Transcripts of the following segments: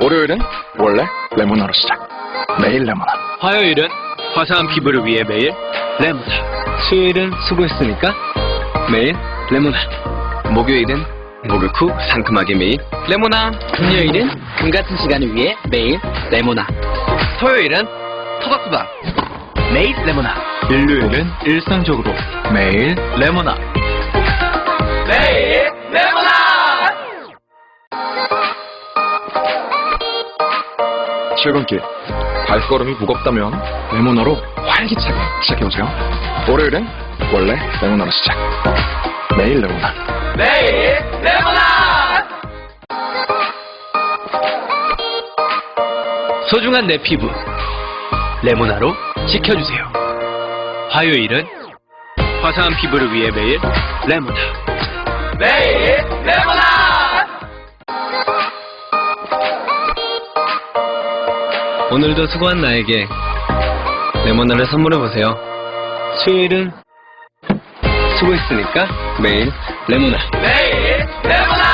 월요일은 원래 레모나로 시작. 매일 레모나. 화요일은 화사한 피부를 위해 매일 레모나. 수요일은 수고했으니까 매일 레모나. 목요일은 목욕 후 상큼하게 매일 레모나. 금요일은 금 같은 시간을 위해 매일 레모나. 토요일은 토닥토닥 매일 레모나. 일요일은 일상적으로 매일 레모나. 매일 출근길. 발걸음이 무겁다면 레모나로 활기차게 시작해보세요. 월요일은 원래 레모나로 시작. 매일 레모나. 매일 레모나. 소중한 내 피부 레모나로 지켜주세요. 화요일은 화사한 피부를 위해 매일 레모나. 매일 레모나. 오늘도 수고한 나에게 레모나를 선물해 보세요. 수요일은 수고했으니까 매일 레모나. 매일 레모나.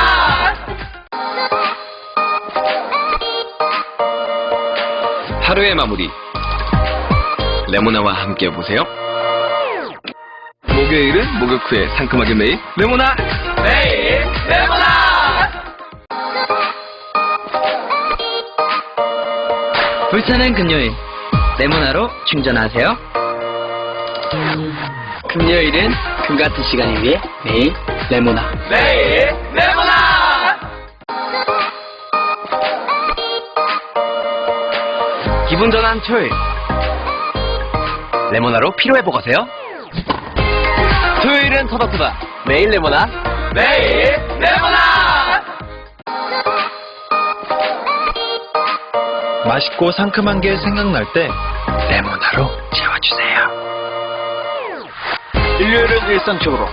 하루의 마무리 레모나와 함께 보세요. 목요일은 목욕 후에 상큼하게 매일 레모나. 매일 레모나. 불타는 금요일 레모나로 충전하세요. 금요일은 금 같은 시간을 위해 매일 레모나. 매일 레모나. 기분 전환 토요일 레모나로 피로 회복하세요. 토요일은 토닥토닥 매일 레모나. 매일 레모나. 맛있고 상큼한 게 생각날 때 레모나로 채워주세요. 일요일은 일상적으로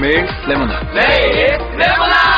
매일 레모나. 매일 레모나.